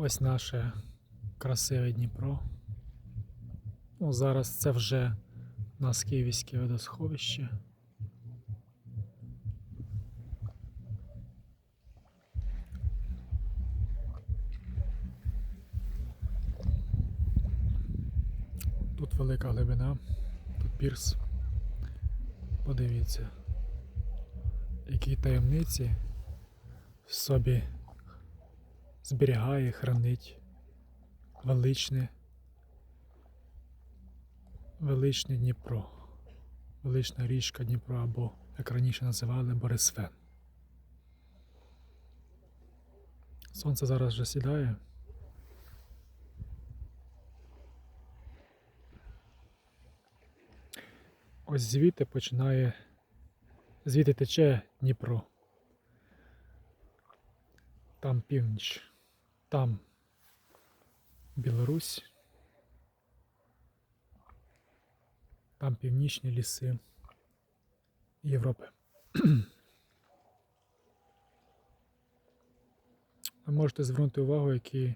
Ось наше красиве Дніпро. Ну, зараз це вже у нас Київське водосховище. Тут велика глибина, тут пірс. Подивіться, які таємниці в собі зберігає, хранить величне, величне Дніпро, велична річка Дніпро або, як раніше називали, Борисфен. Сонце зараз вже сідає. Ось звідти починає, звідти тече Дніпро. Там північ, там Білорусь, там північні ліси Європи. Ви можете звернути увагу, які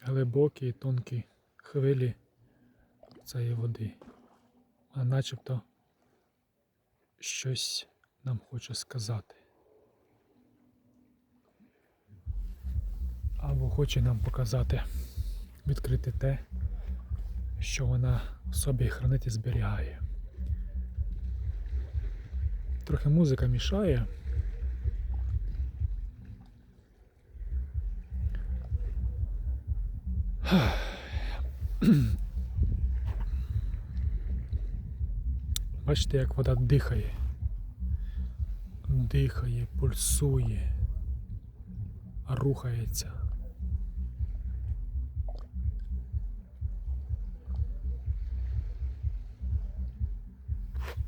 глибокі і тонкі хвилі цієї води. Вона начебто щось нам хоче сказати. Або хоче нам показати, відкрити те, що вона в собі хранить і зберігає. Трохи музика мішає. Бачите, як вода дихає. Дихає, пульсує, рухається.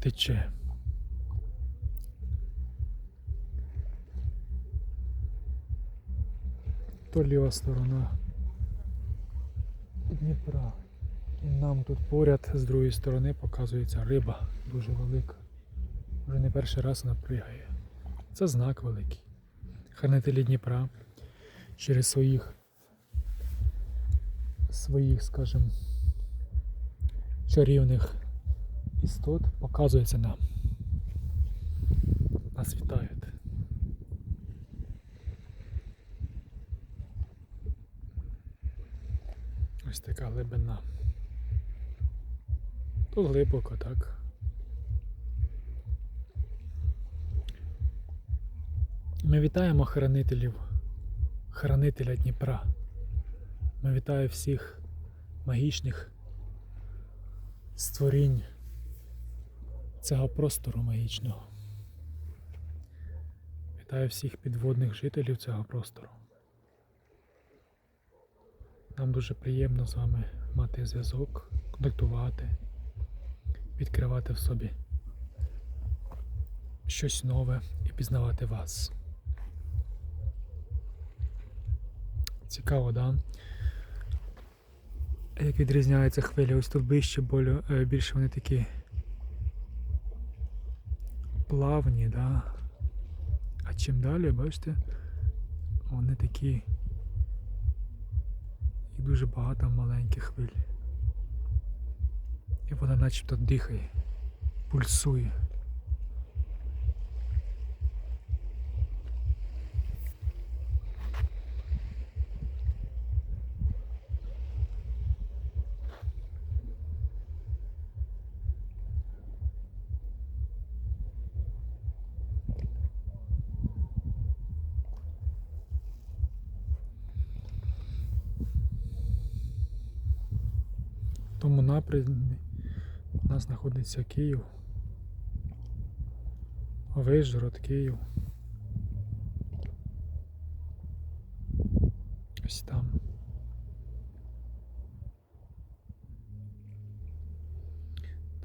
Тече. То ліва сторона Дніпра. І нам тут поряд з другої сторони показується риба дуже велика. Вже не перший раз вона пригає. Це знак великий. Хранителі Дніпра через своїх, своїх, скажімо, чарівних істот показується нам. Нас вітають. Ось така глибина. Тут глибоко, так. Ми вітаємо хранителів, хранителя Дніпра. Ми вітаємо всіх магічних створінь цього простору магічного. Вітаю всіх підводних жителів цього простору. Нам дуже приємно з вами мати зв'язок, контактувати, відкривати в собі щось нове і пізнавати вас. Цікаво, да? Як відрізняються хвилі, ось тут ближче, е, більше вони такі плавні, да? а чим далі, бачите, вони такі і дуже багато маленьких хвиль. І вона начебто дихає, пульсує. Тому напрямі у нас знаходиться Київ. Вижгород, Київ. Ось там.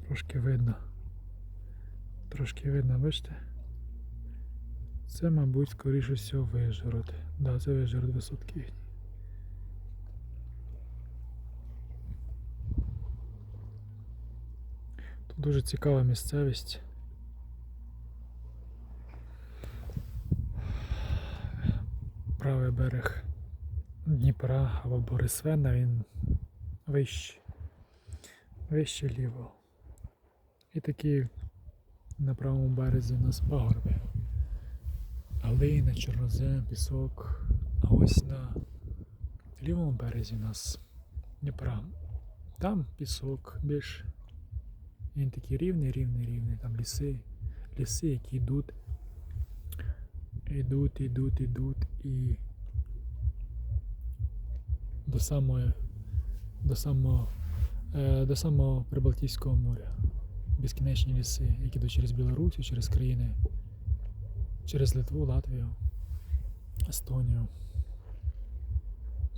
Трошки видно. Трошки видно, бачите? Це, мабуть, скоріше всього Вижгород. Да, це Вижгород висотки їхні. Тут дуже цікава місцевість. правий берег Дніпра або Борисвена, він вищий, вище ліво. І такі на правому березі у нас пагорби. Глина, чорнозем, пісок. А ось на лівому березі у нас Дніпра. Там пісок більш. Він такий рівний, рівний, рівний. Там ліси, ліси, які йдуть. Йдуть, йдуть, йдуть і до самої до самого е, до самого Прибалтійського моря. Безкінечні ліси, які йдуть через Білорусі, через країни, через Литву, Латвію, Естонію.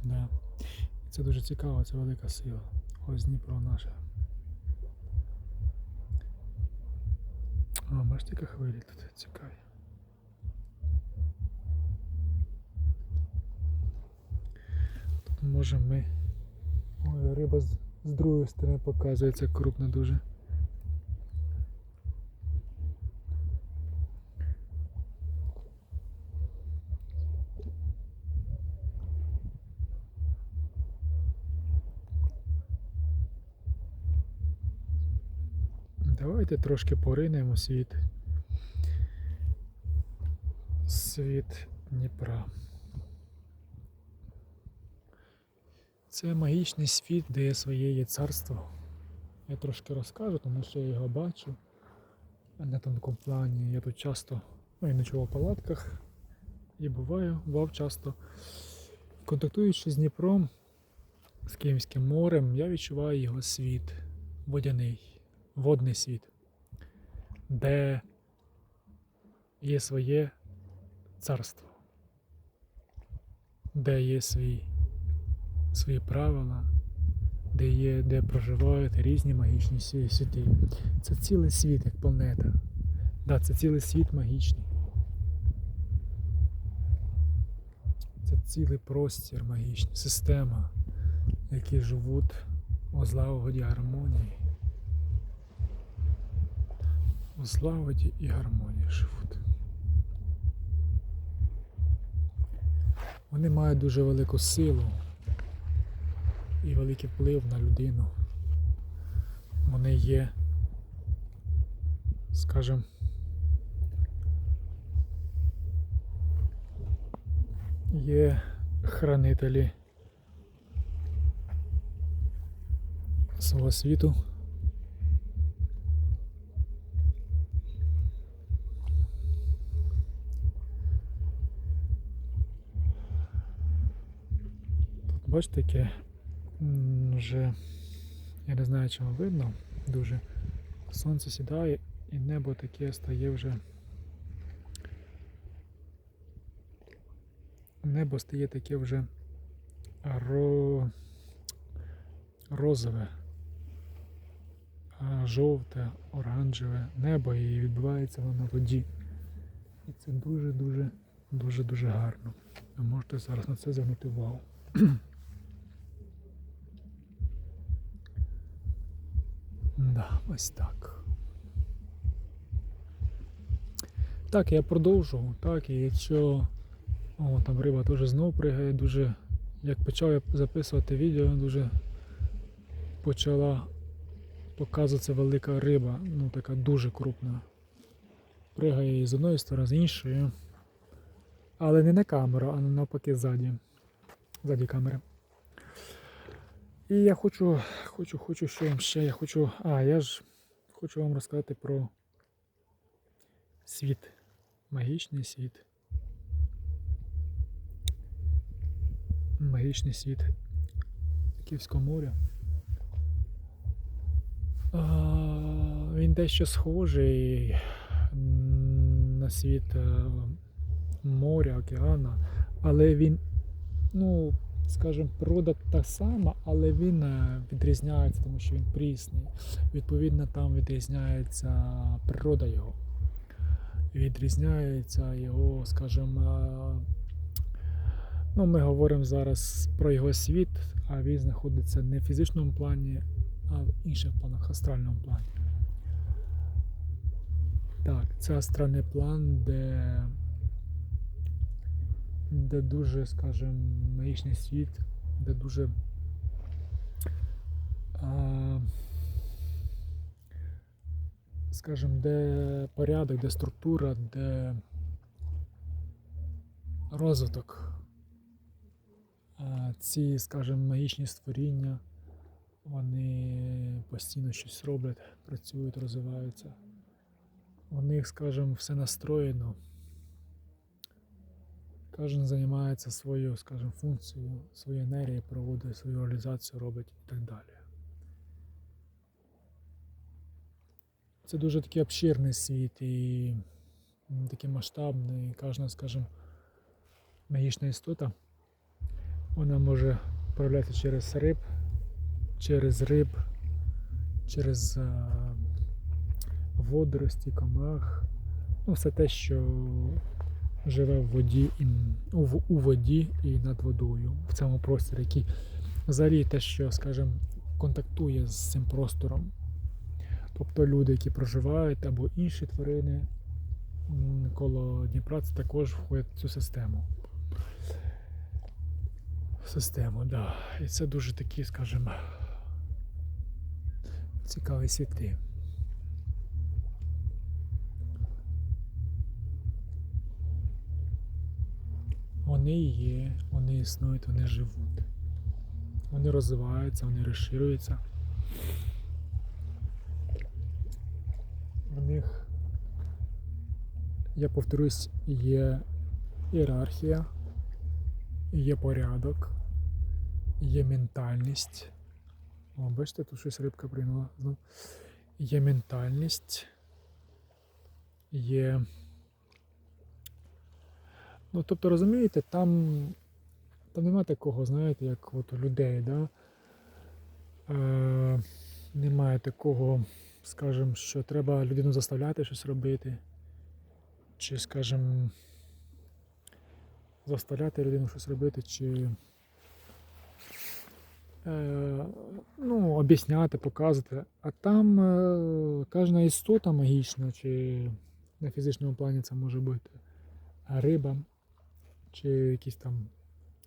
Да. Це дуже цікаво, це велика сила. Ось Дніпро наше. А, бачите, яка тут цікаві. Тут можемо ми. Ой, риба з, з другої сторони показується крупна дуже. Давайте трошки поринемо світ. Світ Дніпра. Це магічний світ, де є своє є царство. Я трошки розкажу, тому що я його бачу. На тонкому плані. Я тут часто ну, я ночував в палатках і буваю, бував часто. Контактуючи з Дніпром, з Київським морем, я відчуваю його світ водяний водний світ, де є своє царство, де є свої, свої правила, де є, де проживають різні магічні світи. Це цілий світ, як планета. Да, це цілий світ магічний. Це цілий простір магічний, система, які живуть у злагоді гармонії у злагоді і гармонії живуть. Вони мають дуже велику силу і великий вплив на людину. Вони є, скажімо, є хранителі свого світу. Бачите, яке вже, я не знаю, чому видно, дуже сонце сідає і небо таке стає вже. Небо стає таке вже ро... розове, жовте, оранжеве небо і відбувається воно на воді. І це дуже-дуже, дуже-дуже гарно. Ви можете зараз на це звернути увагу. Да, ось так. Так, я продовжу. Так, і якщо о, там риба теж знов пригає, дуже. Як почав я записувати відео, дуже почала показуватися велика риба, ну така дуже крупна. Пригає і з одної сторони, з іншої. Але не на камеру, а навпаки ззаді. Ззаді камери. І я хочу, хочу, хочу, що вам ще я хочу. А, я ж хочу вам розказати про світ. Магічний світ. Магічний світ Київського моря. А, він дещо схожий на світ е, моря, океана, але він, ну, скажімо, природа та сама, але він е, відрізняється, тому що він прісний. Відповідно, там відрізняється природа його. Відрізняється його, скажімо, е, ну, ми говоримо зараз про його світ, а він знаходиться не в фізичному плані, а в інших планах, астральному плані. Так, це астральний план, де де дуже, скажімо, магічний світ, де дуже скажімо, де порядок, де структура, де розвиток. А ці, скажімо, магічні створіння, вони постійно щось роблять, працюють, розвиваються. У них, скажімо, все настроєно. Кожен займається своєю, скажімо, функцією, свою енергію проводить, свою реалізацію робить і так далі. Це дуже такий обширний світ і такий масштабний. Кожна, скажімо, магічна істота, вона може проявлятися через риб, через риб, через е, водорості, комах, ну, все те, що живе в воді і в- у воді і над водою, в цьому просторі, який взагалі те, що, скажімо, контактує з цим простором. Тобто люди, які проживають, або інші тварини коло Дніпра, це також входять в цю систему. Систему. Да. І це дуже такі, скажімо, цікаві світи. Вони є, вони існують, вони живуть. Вони розвиваються, вони розширюються. В них, я повторюсь, є ієрархія, є порядок, є ментальність. О, бачите, тут щось рибка прийняла. Є ментальність, є. Ну, тобто, розумієте, там, там нема такого, знаєте, як от у людей, да? Е, немає такого, скажімо, що треба людину заставляти щось робити. Чи, скажімо, заставляти людину щось робити, чи е, ну, об'ясняти, показувати. А там е, кожна істота магічна, чи на фізичному плані це може бути риба, чи якісь там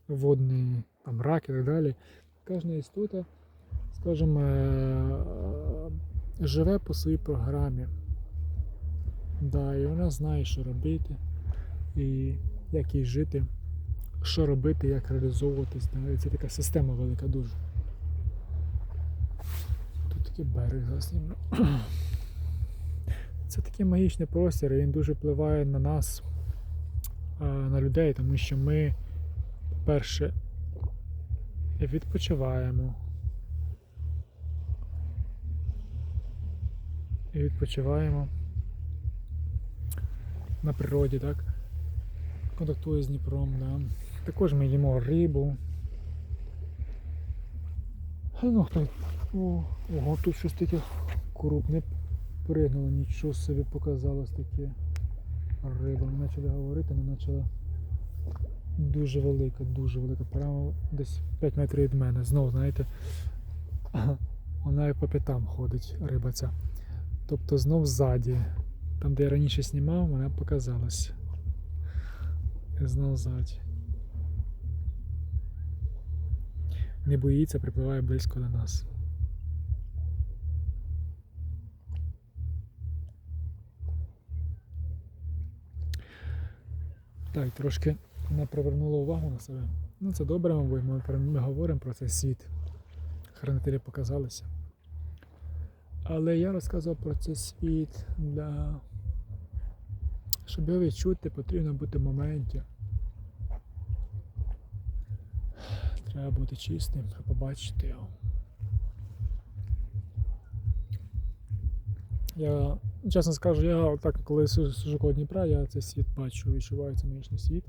водні там, рак і так далі. Кожна істота, скажімо, е, живе по своїй програмі. Да, і вона знає, що робити, і як їй жити, що робити, як реалізовуватись. Да. Це така система велика дуже. Тут такий берег заснімно. Це такий магічний простір, і він дуже впливає на нас, на людей, тому що ми, по-перше, відпочиваємо. І відпочиваємо на природі, так? Контактує з Дніпром, да. Також ми їмо рибу. Ну, хто? Ого, тут щось таке крупне пригнуло, нічого собі показалось таке. Риба. Ми почали говорити, вона почала дуже велика, дуже велика. Прямо десь 5 метрів від мене. Знову, знаєте, вона і по п'ятам ходить, риба ця. Тобто знов ззаді. Там, де я раніше знімав, вона показалась. І знов ззаді. Не боїться, припливає близько до нас. Так, трошки не привернуло увагу на себе. Ну це добре, мабуть, ми, ми говоримо про цей світ. Хранителі показалися. Але я розказав про цей світ для. Щоб його відчути, потрібно бути в моменті. Треба бути чистим, щоб побачити його. Я, чесно скажу, я так, коли сижу коло Дніпра, я цей світ бачу, відчуваю цей магічний світ.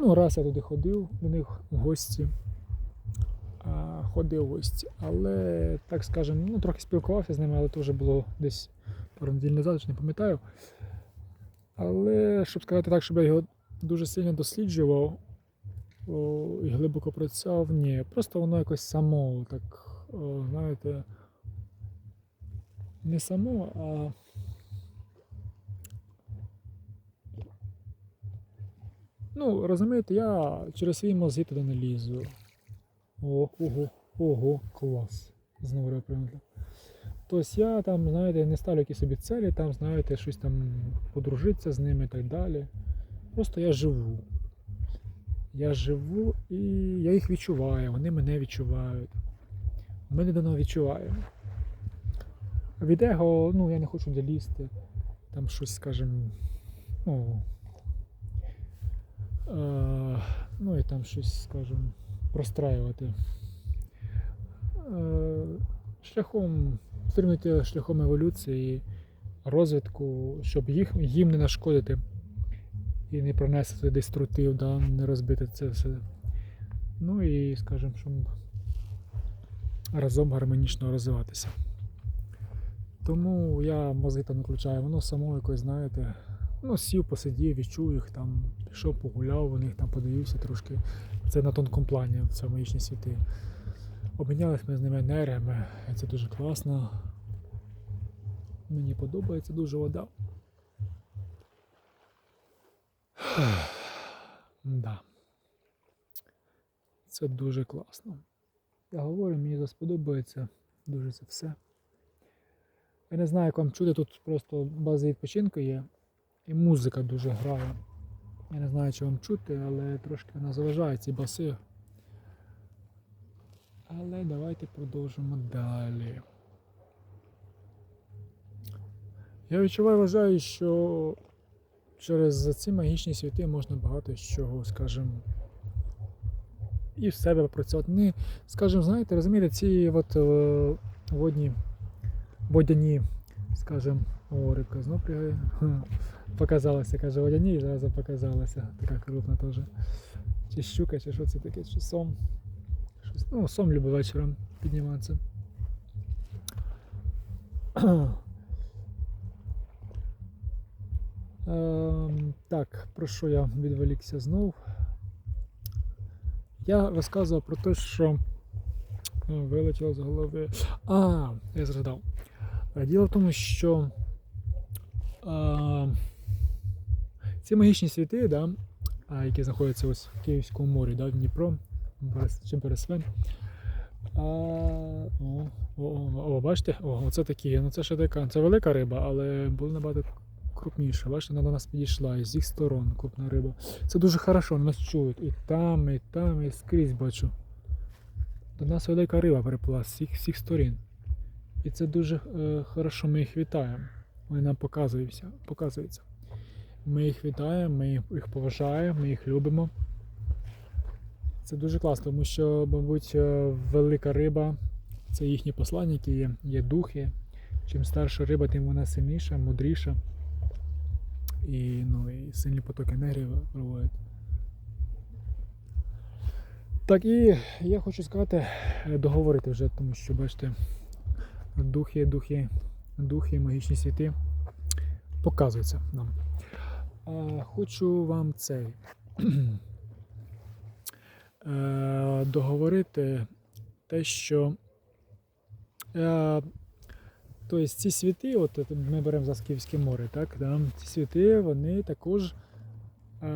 Ну, раз я туди ходив до них в гості. А, ходив в гості. Але, так скажемо, ну, трохи спілкувався з ними, але це вже було десь пару неділь назад, чи не пам'ятаю. Але, щоб сказати так, щоб я його дуже сильно досліджував і глибоко працював, ні. Просто воно якось само, так, знаєте, не само, а Ну, розумієте, я через свої мозги туди не лізу. О, ого, ого, клас. Знову репринту. Тобто я там, знаєте, не ставлю якісь собі цілі, там, знаєте, щось там подружитися з ними і так далі. Просто я живу. Я живу і я їх відчуваю, вони мене відчувають. Ми не дано відчуваємо. Від его, ну, я не хочу лізти. Там щось, скажімо, ну, е, ну і там щось, скажімо, простраювати. Е, шляхом, стримуйте шляхом еволюції, розвитку, щоб їх, їм не нашкодити і не пронести деструктив, да, не розбити це все. Ну і, скажімо, щоб разом гармонічно розвиватися. Тому я мозги там включаю, воно само якось, знаєте, ну, сів, посидів, відчув їх там, пішов, погуляв, у них там подивився трошки. Це на тонкому плані, це магічні світи. Обмінялись ми з ними енергіями, це дуже класно. Мені подобається дуже вода. Да. Це дуже класно. Я говорю, мені це сподобається дуже це все. Я не знаю, як вам чути, тут просто база відпочинку є, і музика дуже грає. Я не знаю, чи вам чути, але трошки вона заважає ці баси. Але давайте продовжимо далі. Я відчуваю, вважаю, що через ці магічні світи можна багато чого, скажімо, і в себе попрацювати. Не, скажімо, знаєте, розумієте, ці от е, водні, водяні, скажімо, о, рибка знов пригає. Показалася, каже, водяні і зразу показалася. Така крупна теж. Чи щука, чи що це таке, чи сом. Щось, ну, сом любить вечором підніматися. Ем, так, про що я відволікся знов? Я розказував про те, що О, вилетіло з голови. А, я згадав. Діло в тому, що а, ці магічні світи, да, які знаходяться ось в Київському морі, да, Дніпро, Берес- чи Пересвен. А, о, о, о, бачите? О, оце такі. Ну це ще така. Це велика риба, але була набагато крупніша. Бачите, вона до нас підійшла і з їх сторон крупна риба. Це дуже хорошо, нас чують. І там, і там, і скрізь бачу. До нас велика риба переплила з всіх сторін. І це дуже е, хорошо, ми їх вітаємо. Вони нам показуються. Ми їх вітаємо, ми їх поважаємо, ми їх любимо. Це дуже класно, тому що, мабуть, е, велика риба це їхні посланники, є, є духи. Чим старша риба, тим вона сильніша, мудріша. І, ну, і сильні потоки енергії проводять. Так, і я хочу сказати, е, договорити вже, тому що, бачите, духи, духи, духи, магічні світи показуються нам. А, хочу вам цей е, договорити те, що е, тобто ці світи, от ми беремо за Скіфське море, так, да, ці світи, вони також е,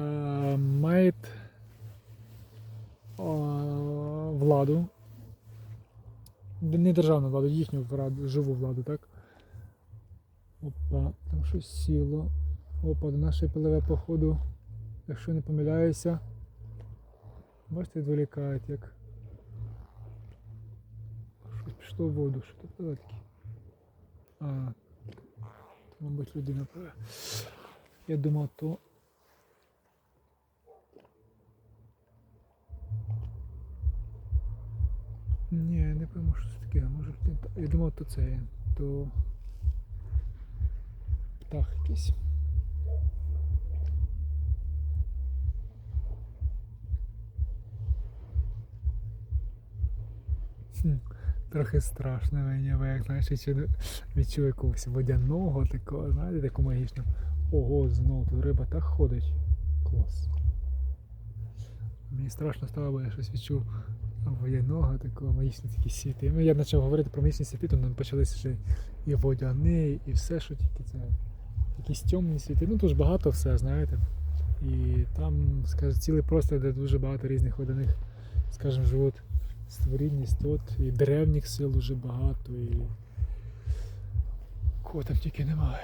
мають е, владу, не державну владу, їхню владу, живу владу, так? Опа, там щось сіло. Опа, до нашої пливе походу, якщо не помиляюся. Бачите, відволікають як. Щось пішло в воду, що тут було таке? А, мабуть, людина пливе. Я думав, то. Ні, не пойму, що це таке. Може, я думав, то це, то птах якийсь. Хм, Трохи страшно мені, бо як знаєш, відчую якогось водяного такого, знаєте, таку магічну. Ого, знов тут риба так ходить. Клас. Мені страшно стало, бо я щось відчув водяного такого магічні такі світи. Ну, я почав говорити про магічні світи, то почалися ще і водяний, і все, що тільки це. Якісь темні світи. Ну тут ж багато все, знаєте. І там, скажімо, цілий простір, де дуже багато різних водяних, скажімо, живуть створінь, істот, і древніх сил дуже багато, і кого там тільки немає.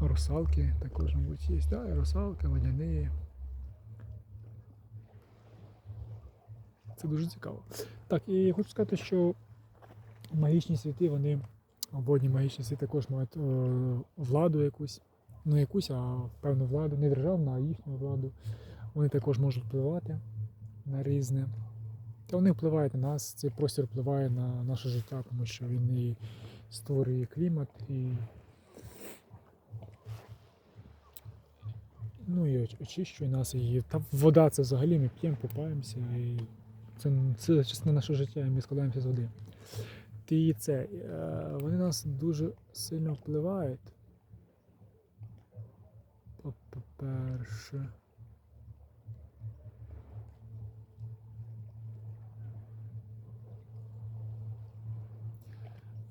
Русалки також, мабуть, є. Да, і русалки, водяні. Це дуже цікаво. Так, і хочу сказати, що магічні світи, вони, водні магічні світи також мають е, владу якусь. Ну, якусь, а певну владу, не державну, а їхню владу. Вони також можуть впливати на різне. Та вони впливають на нас, цей простір впливає на наше життя, тому що він і створює клімат, і, ну, і очищує нас. І та вода це взагалі ми п'ємо, купаємося. І це, це частина нашого життя, і ми складаємося з води. І це, е, вони нас дуже сильно впливають. По-перше.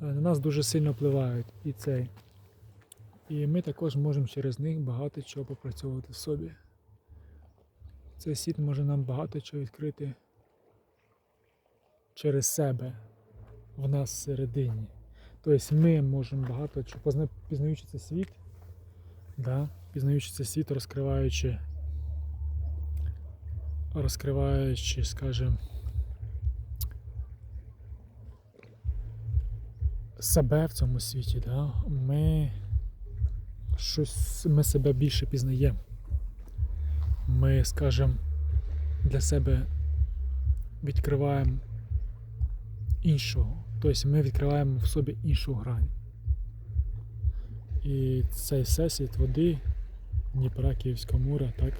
Е, На нас дуже сильно впливають і цей. І ми також можемо через них багато чого попрацьовувати в собі. Цей світ може нам багато чого відкрити через себе в нас всередині. Тобто ми можемо багато чого, пізнаючи цей світ, да, пізнаючи цей світ, розкриваючи, розкриваючи, скажімо, себе в цьому світі, да, ми щось ми себе більше пізнаємо. Ми, скажімо, для себе відкриваємо іншого. Тобто ми відкриваємо в собі іншу грань. І цей всесвіт води Дніпра Київського моря, так,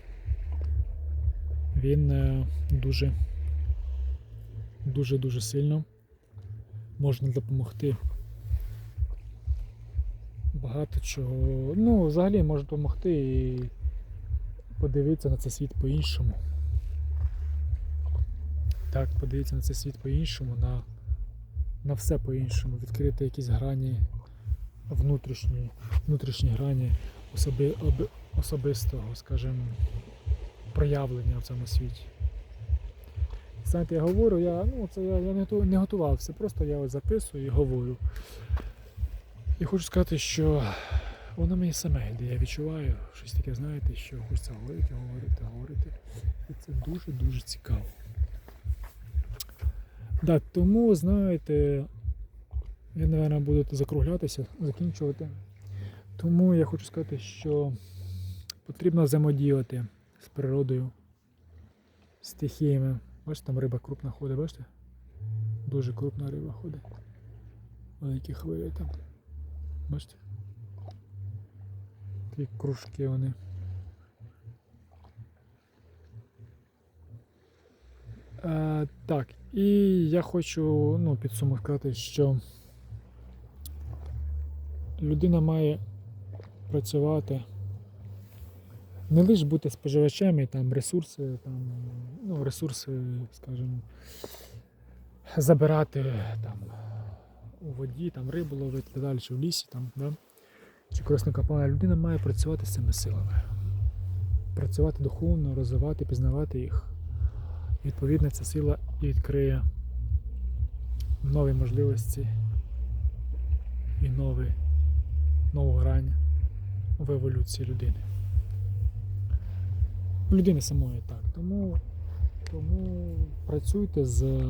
він е, дуже дуже дуже сильно може нам допомогти. Багато чого. Ну, взагалі може допомогти і подивитися на цей світ по-іншому. Так, подивитися на цей світ по-іншому, на, на все по-іншому, відкрити якісь грані внутрішні, внутрішні грані особи, об, особистого, скажімо, проявлення в цьому світі. Знаєте, я говорю, я, ну, це я, я не, готувався, просто я записую і говорю. І хочу сказати, що воно мені саме йде. Я відчуваю щось таке, знаєте, що хочеться говорити, говорити, говорити. І це дуже-дуже цікаво. Да, тому, знаєте, я, напевно, буду закруглятися, закінчувати. Тому я хочу сказати, що потрібно взаємодіяти з природою, стихіями. Бачите, там риба крупна ходить, бачите? Дуже крупна риба ходить. Великі хвилі там. Бачите? Такі кружки вони. Е, так, і я хочу ну, підсумувати, сказати, що людина має працювати не лише бути споживачем і там ресурси, там, ну, ресурси, скажімо, забирати там, у воді, там, рибу ловити і далі, чи в лісі, там, да? чи корисно копати. Людина має працювати з цими силами. Працювати духовно, розвивати, пізнавати їх. Відповідно, ця сила і відкриє нові можливості і нові, нову грань в еволюції людини. Людини самої так. Тому, тому працюйте з е,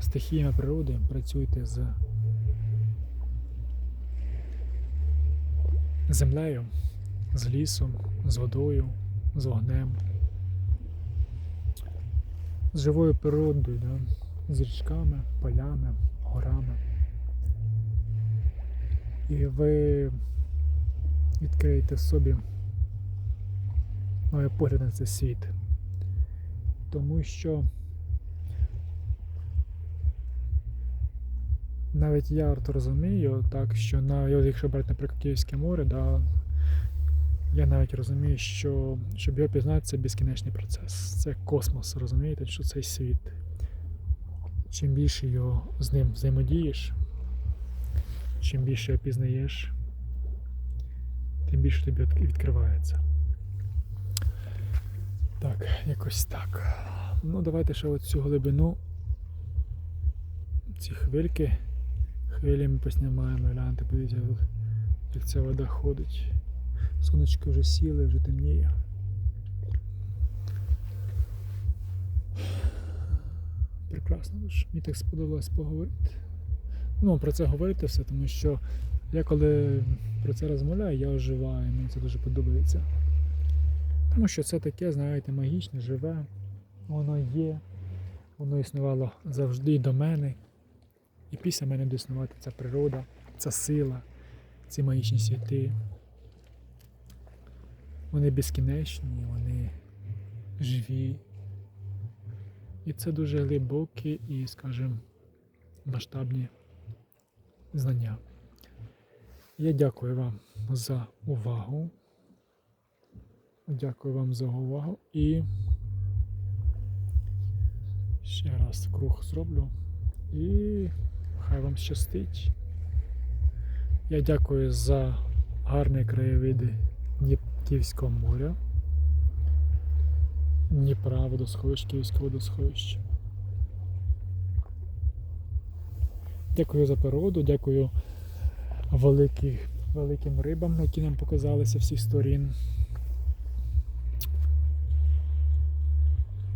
стихіями природи, працюйте з землею, з лісом, з водою, з вогнем, з живою природою, да? з річками, полями, горами. І ви відкриєте в собі новий погляд на цей світ. Тому що навіть я розумію, так, що навіть якщо брати, наприклад, Київське море, да, я навіть розумію, що щоб його пізнати, це безкінечний процес. Це космос, розумієте, що цей світ. Чим більше його з ним взаємодієш, чим більше його пізнаєш, тим більше тобі відкривається. Так, якось так. Ну, давайте ще оцю глибину. Ці хвильки. Хвилі ми поснімаємо, гляньте, подивіться, як ця вода ходить. Сонечко вже сіли, вже темніє. Прекрасно, мені так сподобалось поговорити. Ну, про це говорити все, тому що я коли про це розмовляю, я оживаю, мені це дуже подобається. Тому що це таке, знаєте, магічне, живе, воно є, воно існувало завжди до мене. І після мене буде існувати ця природа, ця сила, ці магічні світи. Вони безкінечні, вони живі. І це дуже глибокі і, скажімо, масштабні знання. Я дякую вам за увагу. Дякую вам за увагу і ще раз круг зроблю. І хай вам щастить. Я дякую за гарні краєвиди Дніптівського моря. Дніпра, водосховищ, Київського водосховища. Дякую за природу, дякую великих, великим рибам, які нам показалися всіх сторін.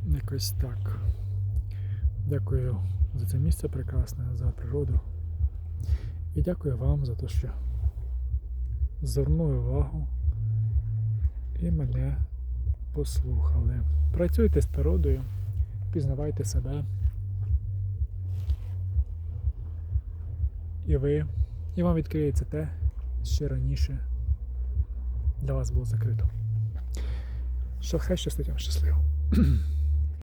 Якось так. Дякую за це місце прекрасне, за природу. І дякую вам за те, що звернули увагу і мене послухали. Працюйте з природою, пізнавайте себе. І ви, і вам відкриється те, що раніше для вас було закрито. Що хай щастить вам щасливо.